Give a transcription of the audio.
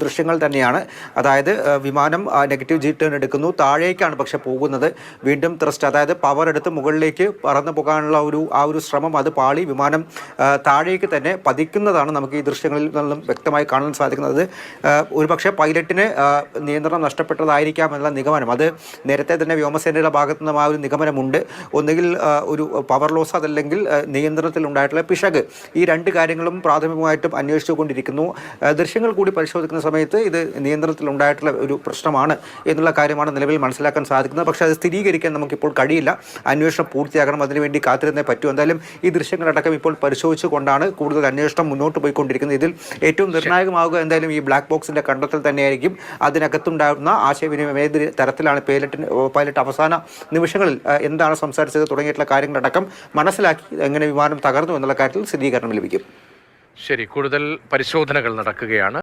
ദൃശ്യങ്ങൾ തന്നെയാണ്. അതായത് വിമാനം നെഗറ്റീവ് ജി ടേൺ എടുക്കുന്നു. താഴേക്കാണ് പക്ഷെ പോകുന്നത്. വീണ്ടും ത്രസ്റ്റ് അതായത് പവർ എടുത്ത് മുകളിലേക്ക് പറന്നു പോകാനുള്ള ഒരു ആ ഒരു ശ്രമം അത് പാളി വിമാനം താഴേക്ക് തന്നെ പതിക്കുന്നതാണ് നമുക്ക് ഈ ദൃശ്യങ്ങളിൽ നിന്നും വ്യക്തമായി കാണാൻ സാധിക്കുന്നത്. ഒരു ഒരുപക്ഷെ പൈലറ്റിന് നിയന്ത്രണം നഷ്ടപ്പെട്ടതായിരിക്കാം എന്നുള്ള നിഗമനം. അത് നേരത്തെ തന്നെ വ്യോമസേനയുടെ ഭാഗത്തു നിന്നും ആ ഒരു നിഗമനമുണ്ട്. ഒന്നുകിൽ ഒരു പവർ ലോസ് അതല്ലെങ്കിൽ നിയന്ത്രണത്തിൽ ഉണ്ടായിട്ടുള്ള പിശക്. ഈ രണ്ട് കാര്യങ്ങളും പ്രാഥമികമായിട്ടും അന്വേഷിച്ചുകൊണ്ടിരിക്കുന്നു. ആ, ദൃശ്യങ്ങൾ കൂടി പരിശോധിക്കുന്ന സമയത്ത് ഇത് നിയന്ത്രണത്തിലുണ്ടായിട്ടുള്ള ഒരു പ്രശ്നമാണ് എന്നുള്ള കാര്യമാണ് നിലവിൽ മനസ്സിലാക്കാൻ സാധിക്കുന്നത്. പക്ഷേ അത് സ്ഥിരീകരിക്കാൻ നമുക്കിപ്പോൾ കഴിയില്ല. അന്വേഷണം പൂർത്തിയാകണം. അതിനുവേണ്ടി കാത്തിരുന്നേ പറ്റൂ. എന്തായാലും ഈ ദൃശ്യങ്ങളടക്കം ഇപ്പോൾ പരിശോധിച്ചുകൊണ്ടാണ് കൂടുതൽ അന്വേഷണം മുന്നോട്ട് പോയിക്കൊണ്ടിരിക്കുന്നത്. ഇതിൽ ഏറ്റവും നിർണായകമാവുക എന്തായാലും ഈ ബ്ലാക്ക് ബോക്സിന്റെ കണ്ടെത്തൽ തന്നെയായിരിക്കും. അതിനകത്തുണ്ടാകുന്ന ആശയവിനിമയം ഏത് തരത്തിലാണ് പൈലറ്റിന് പൈലറ്റ് അവസാന നിമിഷങ്ങളിൽ എന്താണ് സംസാരിച്ചത് തുടങ്ങിയിട്ടുള്ള കാര്യങ്ങളടക്കം മനസ്സിലാക്കി എങ്ങനെ വിമാനം തകർന്നു എന്നുള്ള കാര്യത്തിൽ സ്ഥിരീകരണം ലഭിക്കും. ശരി കൂടുതൽ പരിശോധനകൾ നടക്കുകയാണ്.